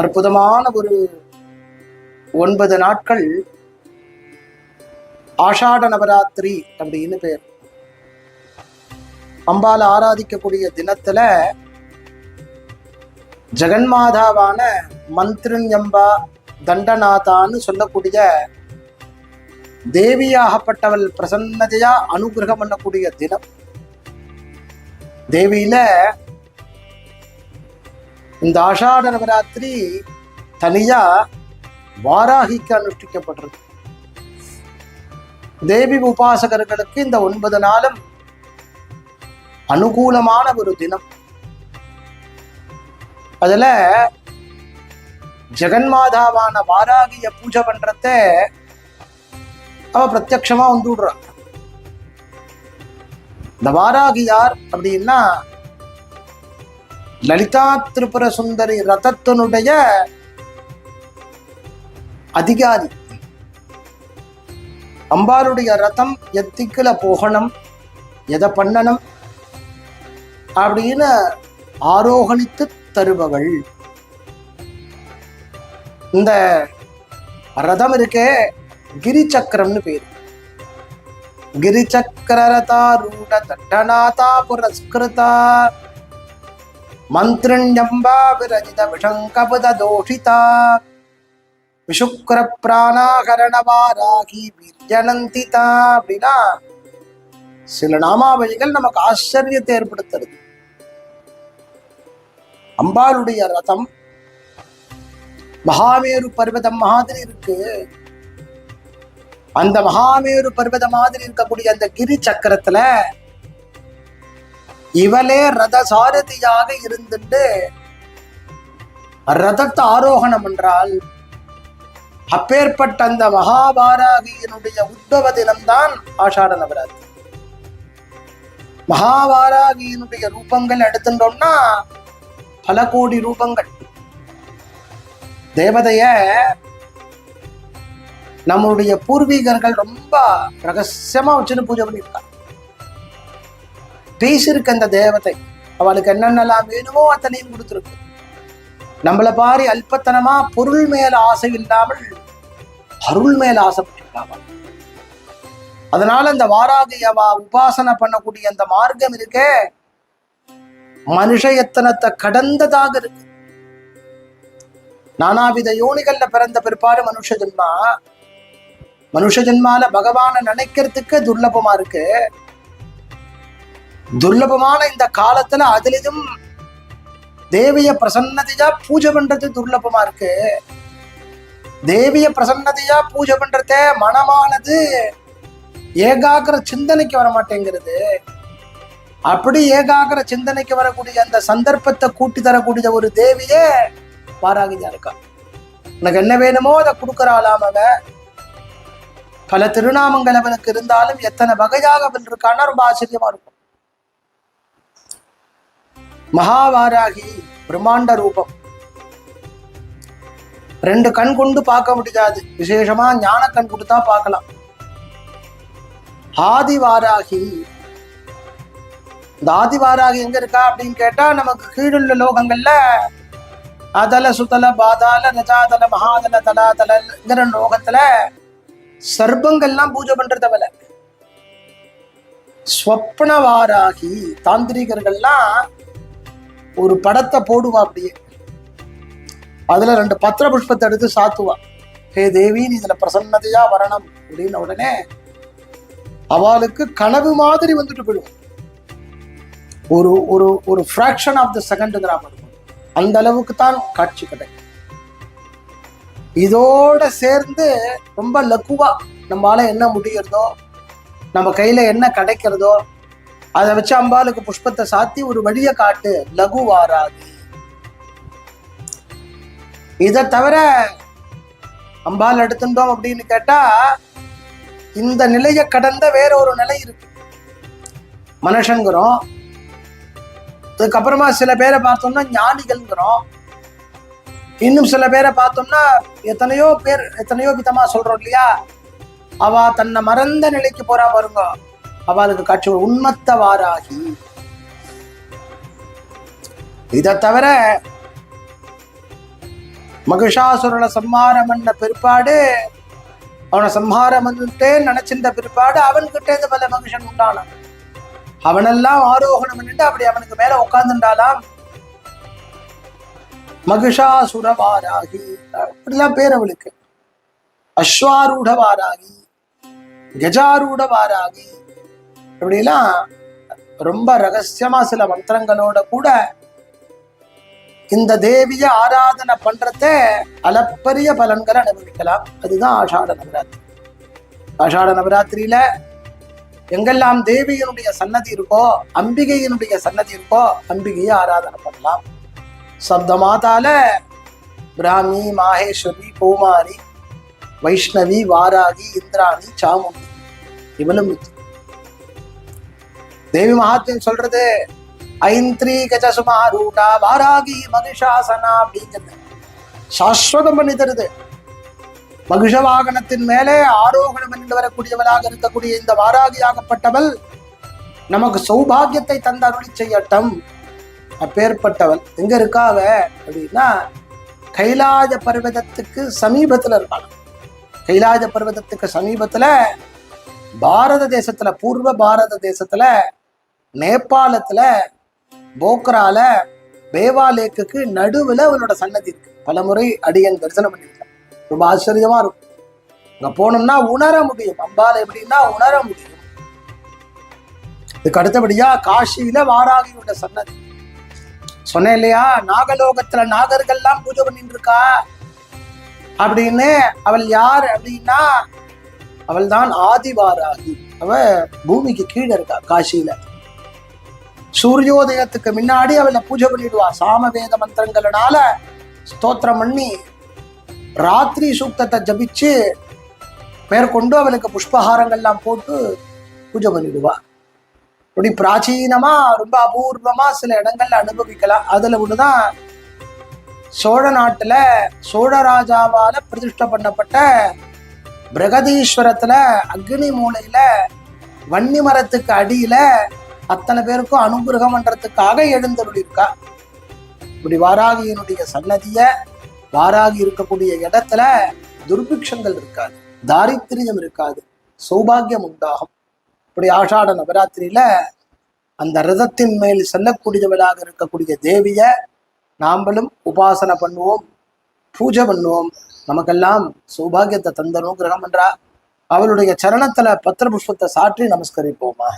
அற்புதமான ஒரு ஒன்பது நாட்கள் ஆஷாட நவராத்திரி அப்படின்னு பேர். அம்பால ஆராதிக்கக்கூடிய தினத்துல ஜெகன்மாதாவான மந்திரஞ்சம்பா தண்டநாதான்னு சொல்லக்கூடிய தேவியாகப்பட்டவள் பிரசன்னதையா அனுகிரகம் பண்ணக்கூடிய தினம். தேவியில இந்த ஆஷாட நவராத்திரி தனியா வாராகிக்கு அனுஷ்டிக்கப்படுறது தேவி உபாசகர்களுக்கு இந்த ஒன்பது நாளும் அனுகூலமான ஒரு தினம். அதுல ஜெகன்மாதாவான வாராகிய பூஜை பண்றத அவ பிரத்யமா வந்துடுறான் இந்த வாராகி யார் அப்படின்னா லலிதா திரிபுர சுந்தரி ரதத்தினுடைய அதிகாரி. அம்பாளுடைய ரதம் எத்திக்குல போகணும் எதை பண்ணணும் அப்படின்னு ஆரோகணித்து தருபவள். இந்த ரதம் இருக்கே கிரி சக்கரம்னு பேர் கிரி சக்கரரதா புரஸ்கிருதா தட்டநாதா புரஸ்கிருதா மந்திரண்யம்பா விரஜித விஷங்கபுத விஷுக்கர பிராணாகரணவாராகி வீரியனந்திதா அப்படின்னா சில நாமாவளிகள் நமக்கு ஆச்சரியத்தை ஏற்படுத்துறது அம்பாளுடைய ரதம் மகாமேரு பர்வதம் மாதிரி இருக்கு. அந்த மகாமேரு பர்வதம் மாதிரி இருக்கக்கூடிய அந்த கிரி சக்கரத்துல இவளே ரத சாரதியாக இருந்துட்டு ரதத்தை ஆரோகணம் என்றால் அப்பேற்பட்ட அந்த மகாபாராகியினுடைய உத்தவ தினம்தான் ஆஷாட நவராத்திரி. மகாபாராகியினுடைய ரூபங்கள் எடுத்துட்டோம்னா பல கோடி ரூபங்கள். தேவதைய நம்மளுடைய பூர்வீகர்கள் ரொம்ப ரகசியமா வச்சுன்னு பூஜை பண்ணியிருக்காங்க. பேசியிருக்கு அந்த தேவதை அவளுக்கு என்னென்னலாம் வேணுமோ அத்தனையும் கொடுத்துருக்கு. நம்மளை பாரி அல்பத்தனமா பொருள் மேல ஆசை இல்லாமல் அருள் மேல ஆசைப்பட்டிருக்காம அதனால இந்த வாராகி அவ உபாசனை பண்ணக்கூடிய அந்த மார்க்கம் இருக்கே. மனுஷ எத்தனத்தை கடந்ததாக இருக்கு. நானாவித யோனிகள்ல பிறந்த பிற்பாடு மனுஷ ஜென்மா. மனுஷ ஜென்மால பகவான நினைக்கிறதுக்கு துர்லபமா இருக்கு. துர்லபமான இந்த காலத்துல அதிலும் தேவிய பிரசன்னதையா பூஜை பண்றது துர்லபமா இருக்கு? தேவிய பிரசன்னதையா பூஜை பண்றத மனமானது ஏகாகிர சிந்தனைக்கு வர மாட்டேங்கிறது அப்படி ஏகாகிர சிந்தனைக்கு வரக்கூடிய அந்த சந்தர்ப்பத்தை கூட்டி தரக்கூடிய ஒரு தேவியே வாராகிதான் இருக்கா? உனக்கு என்ன வேணுமோ அதை கொடுக்கறாளாம் அவ. பல திருநாமங்கள் அவனுக்கு இருந்தாலும் எத்தனை வகையாக அவன் இருக்கான்னா ரொம்ப ஆச்சரியமா இருக்கும். மகாவாராகி பிரம்மாண்ட ரூபம். ரெண்டு கண் கொண்டு பார்க்க முடியாது. விசேஷமா ஞான கண் கொடுத்தா பார்க்கலாம். ஆதிவாராகி இந்த ஆதிவாராகி எங்க இருக்கா அப்படின்னு கேட்டா நமக்கு கீழுள்ள லோகங்கள்ல அதல சுதல பாதால ரஜாதல மகாதல தலாதலங்கிற லோகத்துல சர்பங்கள்லாம் பூஜை பண்றதவல ஸ்வப்னவாராகி தாந்திரிகர்கள்லாம் ஒரு படத்தை போடுவா அப்படியே. அதுல ரெண்டு பத்திர புஷ்பத்தை எடுத்து சாத்துவா. ஹே தேவி நீ இதுல பிரசன்னதையா வரணும். அப்படின்ன உடனே அவளுக்கு கனவு மாதிரி வந்துட்டு போயிடும். ஒரு ஒரு ஒரு ஃப்ராக்ஷன் ஆஃப் த செகண்ட் மாதிரி அந்த அளவுக்கு தான் காட்சி கிடைக்கும் இதோட சேர்ந்து ரொம்ப லகுவா நம்மளால என்ன முடிகிறதோ நம்ம கையில என்ன கிடைக்கிறதோ அதை வச்சு அம்பாளுக்கு புஷ்பத்தை சாத்தி ஒரு வழியை காட்டு. லகு வாராது. இதை தவிர அம்பாள் எடுத்துட்டோம் அப்படின்னு கேட்டா இந்த நிலையை கடந்த வேற ஒரு நிலை இருக்கு. மனுஷங்கிறோம். அதுக்கப்புறமா சில பேரை பார்த்தோம்னா ஞானிகள்ங்கிறோம். இன்னும் சில பேரை பார்த்தோம்னா எத்தனையோ பேர் எத்தனையோ விதமா சொல்றோம் இல்லையா? அவ தன்னை மறந்த நிலைக்கு போறா பாருங்க. அவளுக்கு காட்சி உண்மத்தவாராகி இதை தவிர மகிஷாசுரனை சம்ஹாரம் பண்ண பிற்பாடு அவனை சம்ஹாரம் பண்ணிட்டே நினைச்சிருந்த பிற்பாடு அவன்கிட்ட இருந்து பல மகிஷன் உண்டானான். அவனெல்லாம் ஆரோகணம் பண்ணிட்டு அப்படி அவனுக்கு மேல உட்கார்ந்துட்டாலாம் மகிஷாசுரவாராகி. அப்படிலாம் பேர் அவளுக்கு. அஸ்வாரூடவாராகி. கஜாரூடவாராகி. இப்படிலாம் ரொம்ப ரகசியமா சில மந்திரங்களோட கூட இந்த தேவிய ஆராதனை பண்றத அளப்பரிய பலன்களை அனுபவிக்கலாம். அதுதான் ஆஷாட நவராத்திரி. ஆஷாட நவராத்திரியில எங்கெல்லாம் தேவியினுடைய சன்னதி இருக்கோ அம்பிகையினுடைய சன்னதி இருக்கோ அம்பிகையை ஆராதனை பண்ணலாம். சப்த மாதால பிராமி மாகேஸ்வரி பூமாரி வைஷ்ணவி வாராகி இந்திராணி சாமுண்டி இவளும் தேவி மகாத்மியம் சொல்றது ஐந்திரி கஜசுமாரூடா வாராகி மகிஷாசனா அப்படிங்கிறது. சாஸ்வதம் பண்ணி தருது. மகிஷ வாகனத்தின் மேலே ஆரோகணம் என்று வரக்கூடியவளாக இருக்கக்கூடிய இந்த வாராகியாகப்பட்டவள் நமக்கு சௌபாகியத்தை தந்த அருளி செய்யட்டும். அப்பேற்பட்டவள். எங்க இருக்காவ அப்படின்னா கைலாய பர்வதத்துக்கு சமீபத்துல இருக்காள் கைலாய பர்வதத்துக்கு சமீபத்துல பாரத தேசத்துல பூர்வ பாரத தேசத்துல நேபாளத்துல போக்ரால பேவா லேக்குக்கு நடுவுல அவளோட சன்னதி இருக்கு. பலமுறை அடியன் தரிசனம் பண்ணியிருக்கேன். ரொம்ப ஆச்சரியமா இருக்கும். அங்க போனோம்னா உணர முடியும். அம்பால எப்படின்னா உணர முடியும். இதுக்கு அடுத்தபடியா காஷியில வாராகியோட சன்னதி. சொன்னேன் இல்லையா? நாகலோகத்துல நாகர்கள்லாம் பூஜை பண்ணிட்டு இருக்கா அப்படின்னு அவள் யார் அப்படின்னா அவள் தான் ஆதிவாராகி. அவ பூமிக்கு கீழே இருக்கா காஷியில சூரியோதயத்துக்கு முன்னாடி அவளை பூஜை பண்ணிடுவா. சாமவேத மந்திரங்களினால ஸ்தோத்திரம் பண்ணி ராத்திரி சூக்தத்தை ஜபிச்சு மேற்கொண்டு அவளுக்கு புஷ்பஹாரங்கள்லாம் போட்டு பூஜை பண்ணிடுவா. அப்படி பிராச்சீனமா ரொம்ப அபூர்வமா சில இடங்கள்ல அனுபவிக்கலாம். அதுல ஒண்ணுதான் சோழ நாட்டுல சோழ ராஜாவால பிரதிஷ்டை பண்ணப்பட்ட பிரகதீஸ்வரத்துல அக்னி மூலையில வன்னி மரத்துக்கு அடியில அத்தனை பேருக்கும் அனுகிரகம் பண்றதுக்காக எழுந்தருளிருக்கா இப்படி வாராகியினுடைய சன்னதிய வாராகி இருக்கக்கூடிய இடத்துல துர்பிக்ஷங்கள் இருக்காது தாரித்திரியம் இருக்காது சௌபாகியம் உண்டாகும். இப்படி ஆஷாட நவராத்திரியில அந்த ரதத்தின் மேல் செல்லக்கூடியவளாக இருக்கக்கூடிய தேவிய நாம்பளும் உபாசனை பண்ணுவோம் பூஜை பண்ணுவோம். நமக்கெல்லாம் சௌபாகியத்தை தந்தனும் கிரகம் என்றா அவளுடைய சரணத்துல பத்திர புஷ்பத்தை சாற்றி நமஸ்கரிப்போமாக.